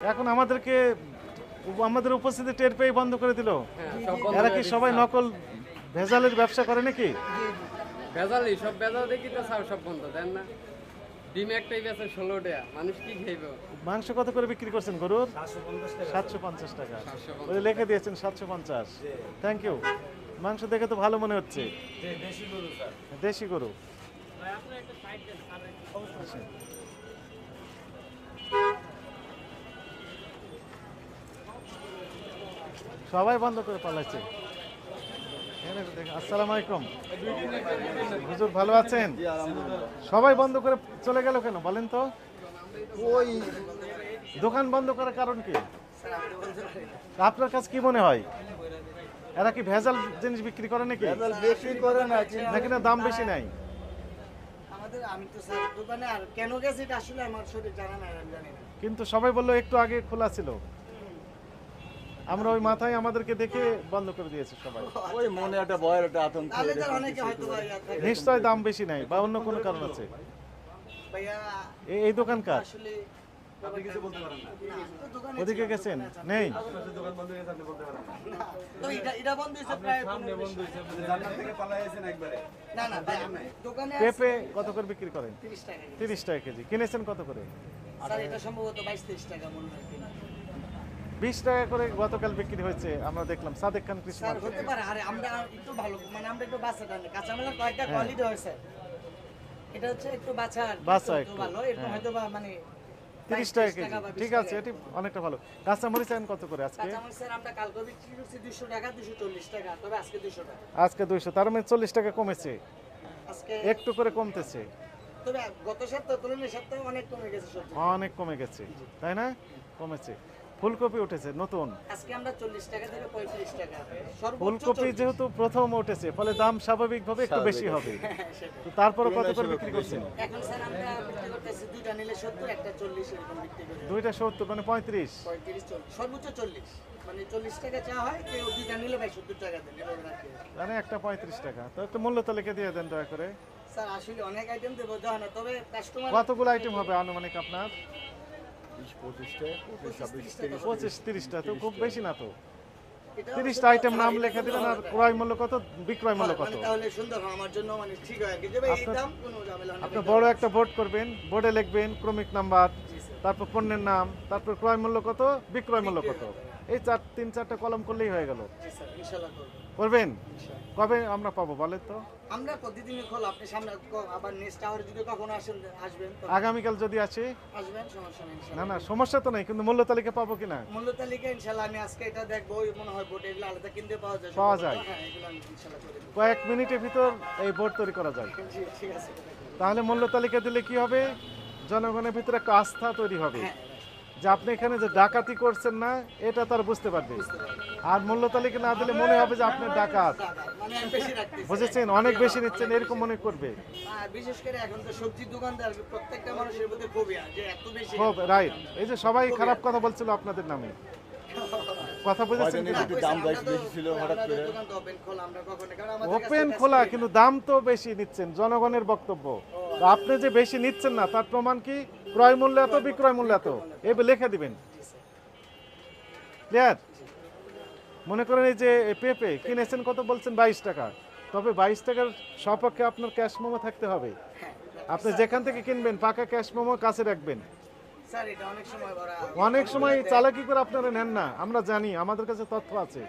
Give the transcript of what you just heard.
এখন আমাদেরকে আমাদের উপস্থিতি টের পেয়ে বন্ধ করে দিল। হ্যাঁ, এরা কি সবাই নকল ভেজালের ব্যবসা করে নাকি? ভেজালই সব ভেজাল দেখি তো সব সব বন্ধ দেন না। ডিম একটাই বেচে ষোলো টাকা মানুষ কি খাইব? মাংস কত করে বিক্রি করছেন গরুর? সাতশো পঞ্চাশ টাকা। ওই লিখে দিয়েছেন সাতশো পঞ্চাশ। থ্যাংক ইউ মাংস দেখে তো ভালো মনে হচ্ছে। দেশি গরু আচ্ছা। সবাই বন্ধ করে পালাচ্ছে। আসসালামু আলাইকুম। হুজুর ভালো আছেন? সবাই বন্ধ করে চলে গেল কেন বলেন তো? ওই দোকান বন্ধ করার কারণ কি? আপনার কাছে কি মনে হয়? এরা কি ভেজাল জিনিস বিক্রি করে নাকি? ভেজাল বেশি করে না কিন্তু নাকি না দাম বেশি নাই? আমাদের আমি তো স্যার দোকানে আর কেন গেছে এটা আসলে আমার সঠিক জানা নাই আমি জানি না। কিন্তু সবাই বলল একটু আগে খোলা ছিল। আমরা ওই মাথায় আমাদেরকে দেখে বন্ধ করে দিয়েছে সবাই। ওই মনে একটা ভয়ের একটা আতঙ্ক তাহলে তো অনেকে হয়তো বা নিশ্চয় দাম বেশি নাই বা অন্য কোনো কারণ আছে। ভাইয়া এই- এই দোকানকার আসলে আপনি কিছু বলতে পারেন না। ওদিকে গেছেন? নেই। তো এটা এটা বন্ধ হয়েছে প্রায় সামনে বন্ধ হয়েছে না। না ভাই, আমি দোকানে পেঁপে কত করে বিক্রি করেন? 30 টাকা কেজি। তিরিশ টাকা কেজি। কিনেছেন কত করে? স্যার এটা সম্ভবত 22 23 টাকা মনে হয় কিনা। বিশ টাকা করে গতকাল বিক্রি হয়েছে আমরা দেখলাম। সাদেক খান কৃষি হতে পারে আরে আমরা একটু ভালো মানে আমরা একটু টানি। কাঁচামালের কয়েকটা হ্যাঁ। কোয়ালিটি হয়েছে। এটা হচ্ছে একটু বাচ্চা একটু ভালো। এরকম হ্যাঁ। হয়তো মানে তিরিশ 22 টাকা কেজি। ঠিক আছে টাকা। এটি অনেকটা ভালো। কাঁচামরিচ আছেন কত করে আজকে? কাঁচামাল আমরা কালকে বিক্রি করছি দুশো টাকা দুশো চল্লিশ টাকা তবে আজকে দুশো টাকা। আজকে দুইশো তার মানে চল্লিশ টাকা কমেছে। আজকে একটু করে কমতেছে। তবে গত সপ্তাহ তুলনায় সপ্তাহে অনেক কমে গেছে সবজি। অনেক কমে গেছে তাই না? কমেছে। ফুলকপি উঠেছে নতুন? আজকে আমরা চল্লিশ টাকা থেকে পঁয়ত্রিশ টাকা। সর্বোচ্চ ফুলকপি যেহেতু প্রথম উঠেছে ফলে দাম স্বাভাবিকভাবে একটু বেশি হবে। হ্যাঁ, তো তারপরে কত করে বিক্রি করছেন? এখন স্যার আমরা বিক্রি করতেছি দুইটা নিলে সত্তর একটা চল্লিশ এরকম বিক্রি করি। দুইটা সত্তর মানে পঁয়ত্রিশ? পঁয়ত্রিশ চল্লিশ সর্বোচ্চ চল্লিশ। মানে চল্লিশ টাকা চা হয় কেউ দুইটা নিলে ভাই সত্তর টাকা দেন এভাবে রাখি। মানে একটা পঁয়ত্রিশ টাকা। তো একটু মূল্য তালিকা দিয়ে দেন দয়া করে। স্যার আসলে অনেক আইটেম দেবো জানো তবে কাস্টমার কতগুলো আইটেম হবে আনুমানিক আপনার? পঁচিশ তিরিশটা তো। খুব বেশি না তো। তিরিশটা আইটেম নাম লেখা দিলেন আর ক্রয় মূল্য কত বিক্রয় মূল্য কত? মানে তাহলে সুন্দর আমার জন্য মানে ঠিক হয় যে ভাই এই দাম কোনো ঝামেলা হবে আপনি বড় একটা বোর্ড করবেন বোর্ডে লিখবেন ক্রমিক নাম্বার তারপর পণ্যের নাম তারপর ক্রয় মূল্য কত বিক্রয় মূল্য কত? এই চার তিন চারটা কলম করলেই হয়ে গেল। করবেন? কবে আমরা পাবো বলেন তো? আমরা প্রতিদিনই খোল আপনি সামনে আবার নেক্সট আওয়ার যদি কখনো আসেন আসবেন আগামীকাল যদি আসি? আসবেন সমস্যা নেই না না সমস্যা তো নেই কিন্তু মূল্য তালিকা পাবো কিনা? মূল্য তালিকা ইনশাআল্লাহ আমি আজকে এটা দেখব মনে হয় বোর্ড এগুলো আলাদা কিনতে পাওয়া যায় পাওয়া যায়। হ্যাঁ কয়েক মিনিটের ভিতর এই বোর্ড তৈরি করা যায়। ঠিক আছে। তাহলে মূল্য তালিকা দিলে কি হবে? জনগণের ভিতরে একটা আস্থা তৈরি হবে। হ্যাঁ যে আপনি এখানে যে ডাকাতি করছেন না এটা তার বুঝতে পারবে। আর মূল্য তালিকা না দিলে মনে হবে যে আপনি ডাকাত। মানে বুঝেছেন? অনেক বেশি নিচ্ছেন এরকম মনে করবে। বিশেষ করে এখন তো সবজির দোকানদার প্রত্যেকটা মানুষের মধ্যে যে এত বেশি। রাইট। এই যে সবাই খারাপ কথা বলছিল আপনাদের নামে। কথা বুঝেছেন দাম বেশি বেশি ছিল হঠাৎ করে? ওপেন খোলা আমরা কখনো কারণ আমাদের কাছে ওপেন কাছে খোলা নেই। কিন্তু দাম তো বেশি নিচ্ছেন জনগণের বক্তব্য। আপনি যে বেশি নিচ্ছেন না তার প্রমাণ কি? ক্রয় মূল্য এত বিক্রয় মূল্য এত। এই লিখে দিবেন। ক্লিয়ার? মনে করেন এই যে পেঁপে কিনেছেন কত বলছেন বাইশ টাকা। তবে বাইশ টাকার সপক্ষে আপনার ক্যাশ মোমো থাকতে হবে। আপনি যেখান থেকে কিনবেন পাকা ক্যাশ মোমো কাছে রাখবেন। স্যার এটা অনেক সময় করা অনেক সময় চালাকি করে আপনারা নেন না। আমরা জানি আমাদের কাছে তথ্য আছে।